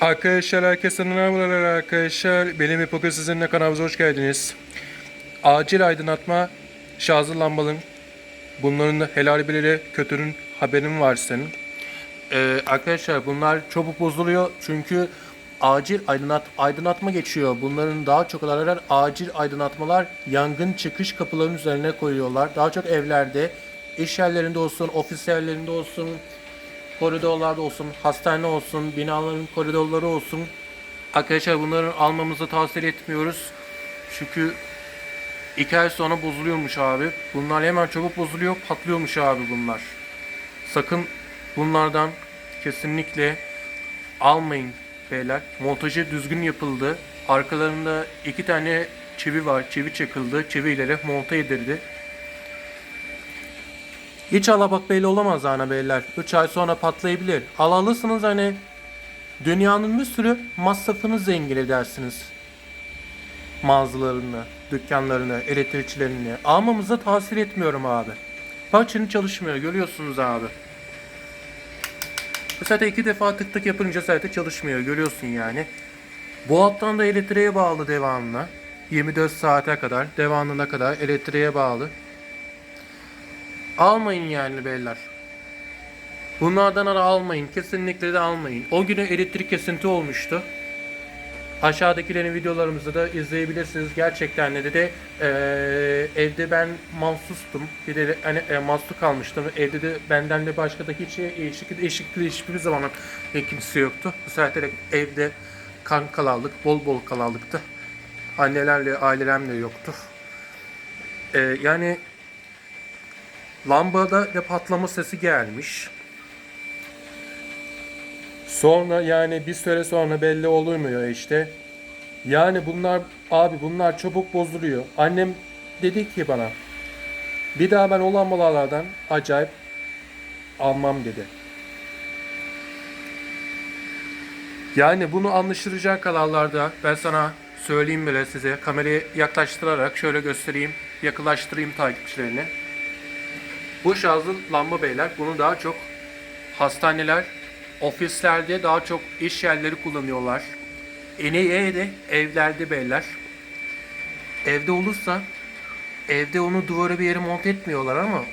Arkadaşlar herkese merhabalar arkadaşlar. Benim Epokya sizinle kanalımıza hoş geldiniz. Acil aydınlatma şarjlı lambaların bunların helal bileri kötünün haberin var senin. Ee, arkadaşlar bunlar çabuk bozuluyor çünkü acil aydınlat aydınlatma geçiyor. Bunların daha çok olarak acil aydınlatmalar yangın çıkış kapılarının üzerine koyuyorlar. Daha çok evlerde, iş yerlerinde olsun, ofis yerlerinde olsun, koridorlarda olsun, hastane olsun, binaların koridorları olsun. Arkadaşlar bunların almamızı tavsiye etmiyoruz. Çünkü iki ay sonra bozuluyormuş abi. Bunlar hemen çabuk bozuluyor, patlıyormuş abi bunlar. Sakın bunlardan kesinlikle almayın beyler. Montajı düzgün yapıldı. Arkalarında iki tane çivi var. Çivi çakıldı. Çiviyle monta edildi. Hiç alabak belli olamaz ana beyler. 3 ay sonra patlayabilir. Al alırsınız hani dünyanın bir sürü masrafını zengin edersiniz. Mağazalarını, dükkanlarını, elektrikçilerini. Almamıza tavsiye etmiyorum abi. Bak çalışmıyor görüyorsunuz abi. Bu zaten iki defa tık tık yapınca zaten çalışmıyor görüyorsun yani. Bu alttan da elektriğe bağlı devamlı. 24 saate kadar devamına kadar elektriğe bağlı. Almayın yani beyler. Bunlardan ara almayın. Kesinlikle de almayın. O günü elektrik kesinti olmuştu. Aşağıdakilerin videolarımızı da izleyebilirsiniz. Gerçekten de de eee, evde ben mahsustum. Bir de hani e, mahsus kalmıştım. Evde de benden de başka da hiç eşlik eşlikli hiçbir zaman kimse yoktu. Bu de evde kan kalallık, bol bol kalallıktı. Annelerle, ailem de yoktu. Eee, yani Lambada da patlama sesi gelmiş. Sonra yani bir süre sonra belli olmuyor işte. Yani bunlar abi bunlar çabuk bozuluyor. Annem dedi ki bana bir daha ben o lambalardan acayip almam dedi. Yani bunu anlaşılacak kanallarda ben sana söyleyeyim bile size kamerayı yaklaştırarak şöyle göstereyim yaklaştırayım takipçilerini. Bu şarjlı lamba beyler bunu daha çok hastaneler, ofislerde daha çok iş yerleri kullanıyorlar. Eniye de evlerde beyler. Evde olursa evde onu duvara bir yere monte etmiyorlar ama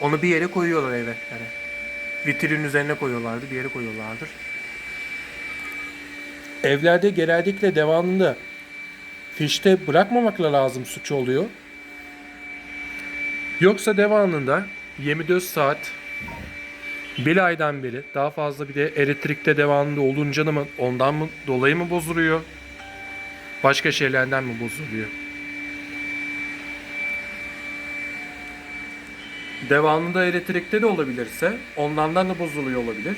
onu bir yere koyuyorlar eve. Yani vitrinin üzerine koyuyorlardı, bir yere koyuyorlardır. Evlerde genellikle devamında fişte bırakmamakla lazım suç oluyor. Yoksa devamında 24 saat bir aydan beri daha fazla bir de elektrikte devamında olunca mı ondan mı dolayı mı bozuluyor? Başka şeylerden mi bozuluyor? Devamında elektrikte de olabilirse ondan da bozuluyor olabilir.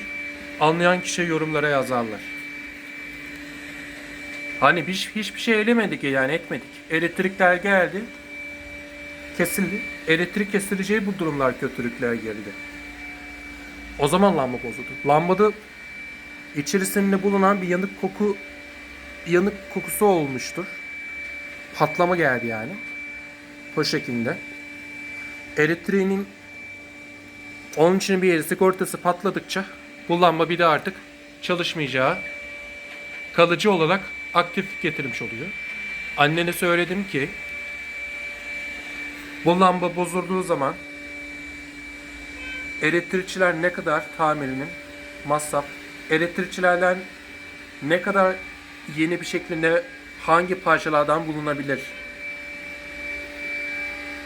Anlayan kişi yorumlara yazarlar. Hani biz hiçbir şey elemedik yani etmedik. Elektrikler geldi, kesildi. Elektrik kesileceği bu durumlar kötülükler geldi. O zaman lamba bozuldu. Lambada içerisinde bulunan bir yanık koku yanık kokusu olmuştur. Patlama geldi yani. O şekilde. Elektriğinin onun için bir yeri sigortası patladıkça bu lamba bir de artık çalışmayacağı kalıcı olarak aktif getirmiş oluyor. Annene söyledim ki bu lamba bozulduğu zaman elektrikçiler ne kadar tamirinin masraf, elektrikçilerden ne kadar yeni bir şekilde hangi parçalardan bulunabilir?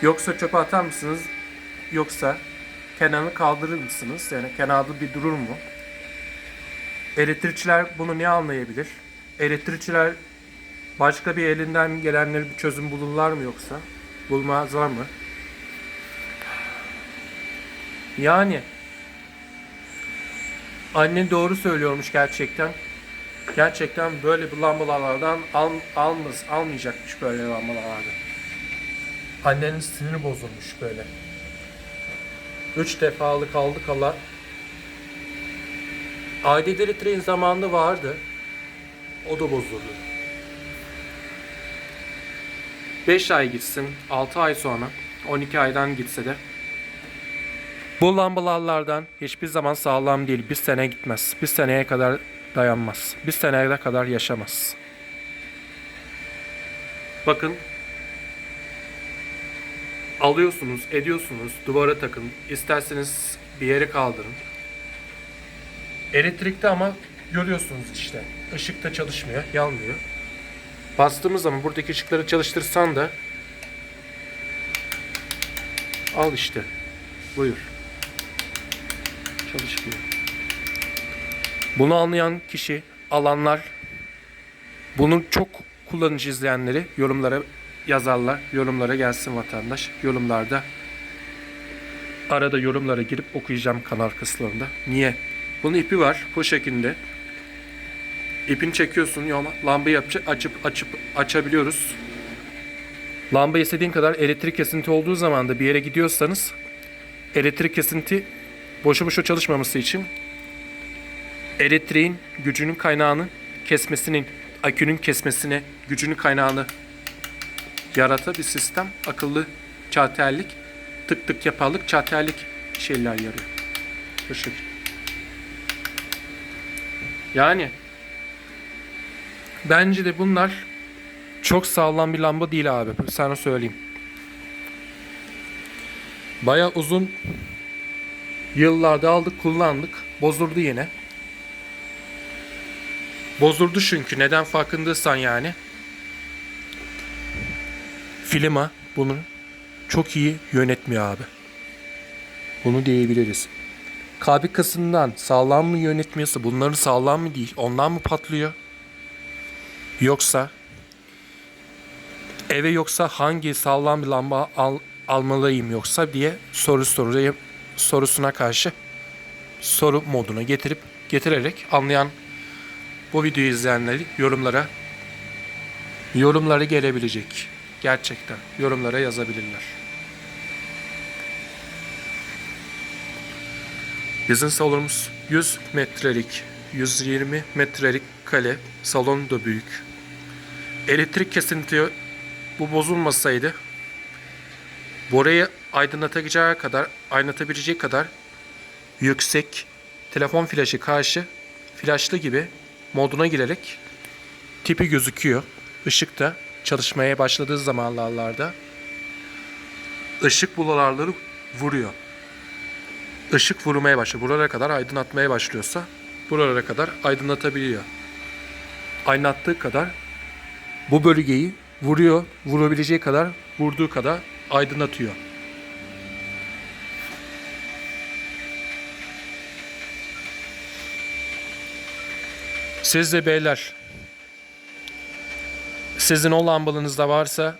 Yoksa çöpe atar mısınız? Yoksa kenarını kaldırır mısınız? Yani kenarda bir durur mu? Elektrikçiler bunu ne anlayabilir? Elektrikçiler başka bir elinden gelenleri bir çözüm bulurlar mı yoksa? Bulmazlar mı? Yani annen doğru söylüyormuş gerçekten. Gerçekten böyle bu lambalardan al, almaz, almayacakmış böyle lambalardan. Annenin siniri bozulmuş böyle. Üç defalık aldı kala. Aidede litrein zamanında vardı. O da bozuldu. 5 ay gitsin, 6 ay sonra, 12 aydan gitse de Bu lambalardan hiçbir zaman sağlam değil. Bir sene gitmez. Bir seneye kadar dayanmaz. Bir seneye kadar yaşamaz. Bakın. Alıyorsunuz, ediyorsunuz, duvara takın. İsterseniz bir yere kaldırın. Elektrikte ama görüyorsunuz işte. Işıkta çalışmıyor, yanmıyor. Bastığımız zaman buradaki ışıkları çalıştırsan da al işte. Buyur. Çalışmıyor. Bunu anlayan kişi, alanlar, bunu çok kullanıcı izleyenleri yorumlara yazarlar. Yorumlara gelsin vatandaş. Yorumlarda arada yorumlara girip okuyacağım kanal kısımlarında. Niye? Bunun ipi var bu şekilde. İpini çekiyorsun yola, lambayı yapacak, açıp açıp açabiliyoruz. Lamba istediğin kadar elektrik kesinti olduğu zaman da bir yere gidiyorsanız elektrik kesinti boşu boşu çalışmaması için elektriğin gücünün kaynağını kesmesinin, akünün kesmesine gücünün kaynağını yaratan bir sistem. Akıllı çatellik, tık tık yaparlık çatellik şeyler yarıyor. Bu şekilde. Yani bence de bunlar çok sağlam bir lamba değil abi. Sana söyleyeyim. Baya uzun yıllarda aldık kullandık. Bozuldu yine. Bozuldu çünkü. Neden farkındaysan yani. Filma bunu çok iyi yönetmiyor abi. Bunu diyebiliriz. Kabikasından sağlam mı yönetmiyorsa bunların sağlam mı değil ondan mı patlıyor? Yoksa eve yoksa hangi sağlam bir lamba al, almalıyım yoksa diye soru sorayım sorusuna karşı soru moduna getirip getirerek anlayan bu videoyu izleyenleri yorumlara yorumları gelebilecek. Gerçekten yorumlara yazabilirler. Bizim salonumuz 100 metrelik, 120 metrelik kale. Salon da büyük. Elektrik kesinti bu bozulmasaydı burayı aydınlatacağı kadar, aydınlatabileceği kadar yüksek telefon flaşı karşı flaşlı gibi moduna girerek tipi gözüküyor. Işık da çalışmaya başladığı zamanlarda ışık bulalarları vuruyor. Işık vurmaya başlıyor. Buralara kadar aydınlatmaya başlıyorsa buralara kadar aydınlatabiliyor. Aydınlattığı kadar bu bölgeyi vuruyor. Vurabileceği kadar vurduğu kadar aydınlatıyor. Siz de beyler sizin o lambalınızda varsa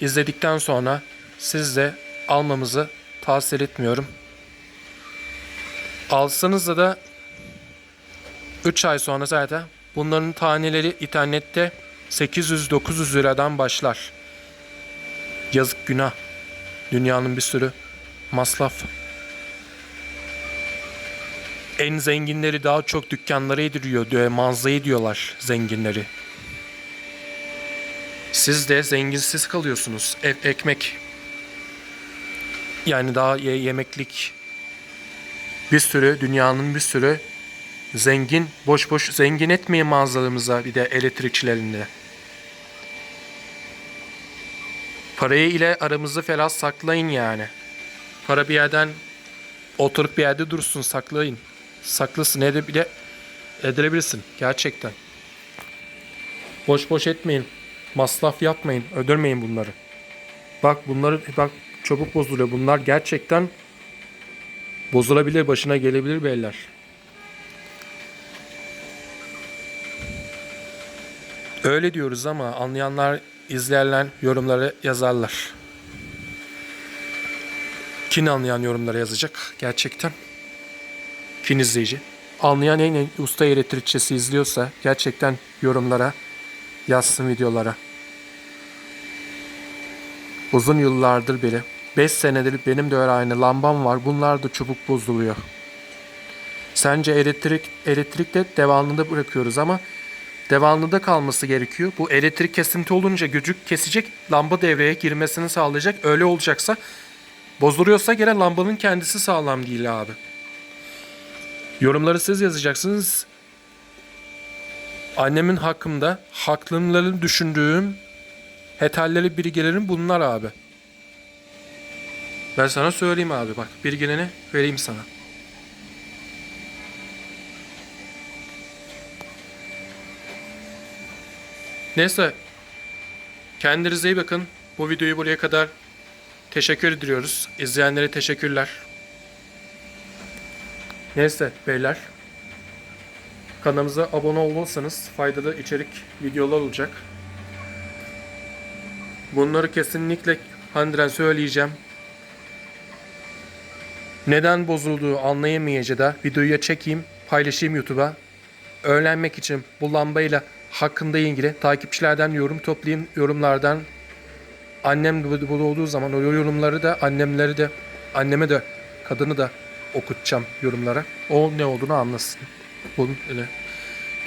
izledikten sonra siz de almamızı tavsiye etmiyorum. Alsanız da 3 ay sonra zaten bunların taneleri internette 800-900 liradan başlar. Yazık günah. Dünyanın bir sürü masraf. En zenginleri daha çok dükkanlara ediliyor diyor, mağazaya diyorlar zenginleri. Siz de zenginsiz kalıyorsunuz. Ev, ekmek. Yani daha ye- yemeklik. Bir sürü dünyanın bir sürü zengin boş boş zengin etmeyin mağazalarımıza bir de elektrikçilerinde. Parayı ile aramızı falan saklayın yani. Para bir yerden oturup bir yerde dursun saklayın. Saklasın ede bile edilebilirsin gerçekten. Boş boş etmeyin. Masraf yapmayın. Ödürmeyin bunları. Bak bunları bak çabuk bozuluyor. Bunlar gerçekten bozulabilir. Başına gelebilir beyler. Öyle diyoruz ama anlayanlar, izleyenler yorumları yazarlar. Kim anlayan yorumlara yazacak gerçekten? Kim izleyici? Anlayan en usta elektrikçisi izliyorsa gerçekten yorumlara yazsın videolara. Uzun yıllardır beri 5 senedir benim de öyle aynı lambam var. Bunlar da çabuk bozuluyor. Sence elektrik elektrikte devamlılığı bırakıyoruz ama devamlılığı kalması gerekiyor. Bu elektrik kesinti olunca gücü kesecek, lamba devreye girmesini sağlayacak. Öyle olacaksa Bozuluyorsa gene lambanın kendisi sağlam değil abi. Yorumları siz yazacaksınız. Annemin hakkımda haklımları düşündüğüm hetalleri bilgilerim bunlar abi. Ben sana söyleyeyim abi bak bilgilerini vereyim sana. Neyse. Kendinize iyi bakın. Bu videoyu buraya kadar teşekkür ediyoruz. İzleyenlere teşekkürler. Neyse beyler. Kanalımıza abone olursanız faydalı içerik videolar olacak. Bunları kesinlikle Handren söyleyeceğim. Neden bozulduğu anlayamayacağı da videoya çekeyim, paylaşayım YouTube'a. Öğrenmek için bu lambayla hakkında ilgili takipçilerden yorum toplayayım. Yorumlardan annem bu bu olduğu zaman o yorumları da annemleri de anneme de kadını da okutacağım yorumlara. O ne olduğunu anlasın. Bunun öyle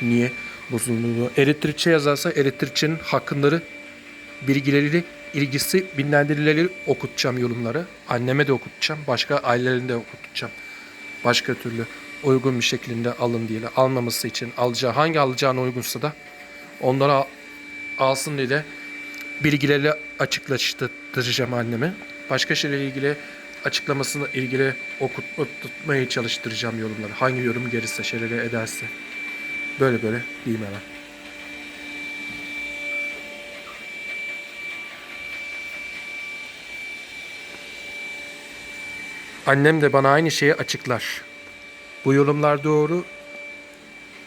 niye bozulduğunu. Elektrikçi yazarsa elektrikçinin hakkınları bilgileri ilgisi bilinenleri okutacağım yorumları. Anneme de okutacağım. Başka ailelerini de okutacağım. Başka türlü uygun bir şekilde alın diye. Almaması için alacağı hangi alacağına uygunsa da onları al- alsın diye de bilgileri açıklaştıracağım anneme. Başka şeylerle ilgili açıklamasını ilgili okutmaya çalıştıracağım yorumları. Hangi yorum gelirse, şeyleri ederse. Böyle böyle diyeyim hemen. Annem de bana aynı şeyi açıklar. Bu yorumlar doğru.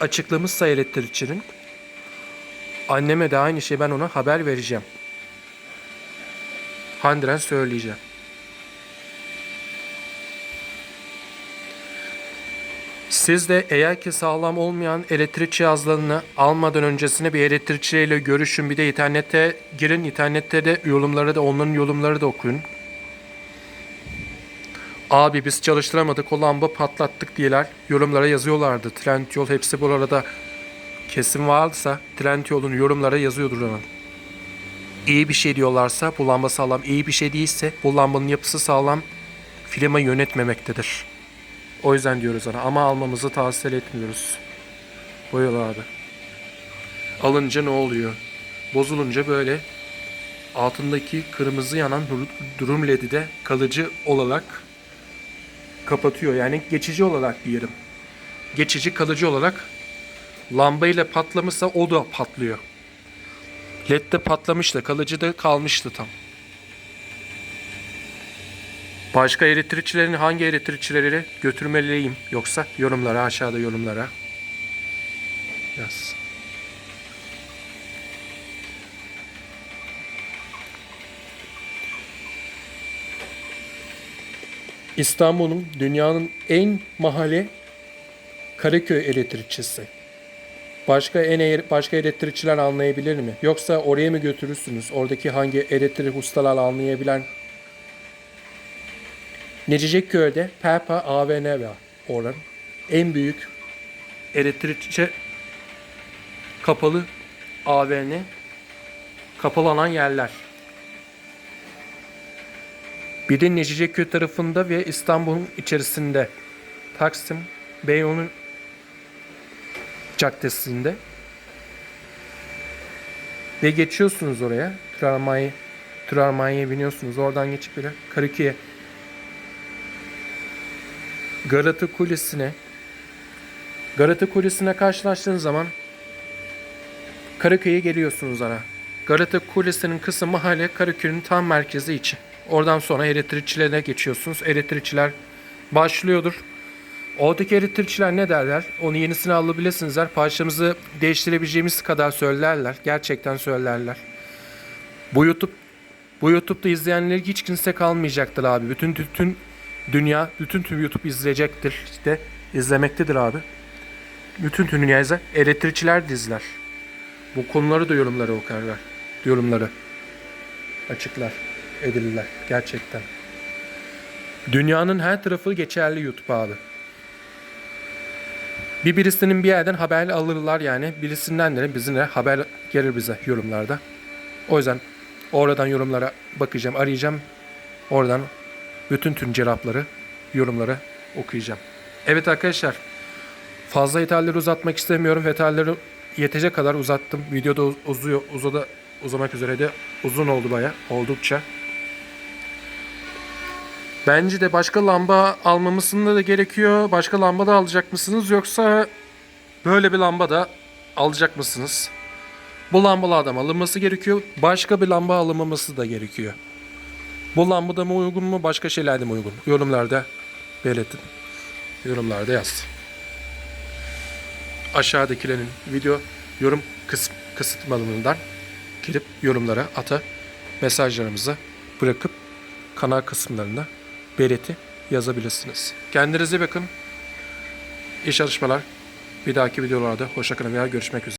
Açıklamışsa elektrikçinin. Anneme de aynı şeyi ben ona haber vereceğim. Handren söyleyeceğim. Siz de eğer ki sağlam olmayan elektrik cihazlarını almadan öncesine bir elektrikçiyle görüşün. Bir de internete girin. İnternette de yorumları da onların yorumları da okuyun. Abi biz çalıştıramadık o lamba patlattık diyeler yorumlara yazıyorlardı. Trendyol hepsi bu arada kesim varsa Trendyol'un yorumlara yazıyordur hemen. İyi bir şey diyorlarsa bu lamba sağlam, iyi bir şey değilse bu lambanın yapısı sağlam firma yönetmemektedir. O yüzden diyoruz ona ama almamızı tavsiye etmiyoruz. Buyur abi. Alınca ne oluyor? Bozulunca böyle altındaki kırmızı yanan dur- durum ledi de kalıcı olarak kapatıyor. Yani geçici olarak diyelim. Geçici kalıcı olarak lambayla patlamışsa o da patlıyor. LED de patlamıştı. Kalıcı da kalmıştı tam. Başka elektrikçilerin hangi elektrikçileri götürmeliyim yoksa yorumlara aşağıda yorumlara yaz. İstanbul'un dünyanın en mahalle Karaköy elektrikçisi. Başka en başka elektrikçiler anlayabilir mi? Yoksa oraya mı götürürsünüz? Oradaki hangi elektrik ustalar anlayabilen Neciceköy'de Perpa AVN var oranın. En büyük elektrikçi kapalı AVN kapalanan yerler. Bir de Neciceköy tarafında ve İstanbul'un içerisinde Taksim, Beyoğlu'nun caddesinde ve geçiyorsunuz oraya. Tramvayı, tramvaya biniyorsunuz. Oradan geçip bile Karaköy'e Galata Kulesi'ne Galata Kulesi'ne karşılaştığınız zaman Karaköy'e geliyorsunuz ara. Galata Kulesi'nin kısmı mahalle Karaköy'ün tam merkezi içi. Oradan sonra elektrikçilere geçiyorsunuz. Elektrikçiler başlıyordur. Oradaki elektrikçiler ne derler? Onu yenisini alabilirsiniz der. Parçamızı değiştirebileceğimiz kadar söylerler. Gerçekten söylerler. Bu YouTube bu YouTube'da izleyenleri hiç kimse kalmayacaktır abi. Bütün bütün dünya, bütün tüm YouTube izleyecektir. İşte izlemektedir abi. Bütün tüm dünya izler. Elektrikçiler de izler. Bu konuları da yorumlara okarlar. Yorumları açıklar, edilirler gerçekten. Dünyanın her tarafı geçerli YouTube abi. Bir birisinin bir yerden haber alırlar yani. Birisinden de bizimle haber gelir bize yorumlarda. O yüzden oradan yorumlara bakacağım, arayacağım. Oradan bütün tüm cevapları, yorumları okuyacağım. Evet arkadaşlar, fazla yeterleri uzatmak istemiyorum. Yeterleri yetecek kadar uzattım. Videoda uz- uzuyor, uzadı, uzamak üzereydi. Uzun oldu baya, oldukça. Bence de başka lamba almamızın da gerekiyor. Başka lamba da alacak mısınız yoksa böyle bir lamba da alacak mısınız? Bu lambalardan alınması gerekiyor. Başka bir lamba alınmaması da gerekiyor. Bu lamba da mı uygun mu? Başka şeyler de mi uygun? Yorumlarda belirtin. Yorumlarda yaz. Aşağıdakilerin video yorum kısm kısıtmalığından girip yorumlara ata mesajlarımızı bırakıp kanal kısımlarına belirti yazabilirsiniz. Kendinize bakın. İyi çalışmalar. Bir dahaki videolarda hoşçakalın veya görüşmek üzere.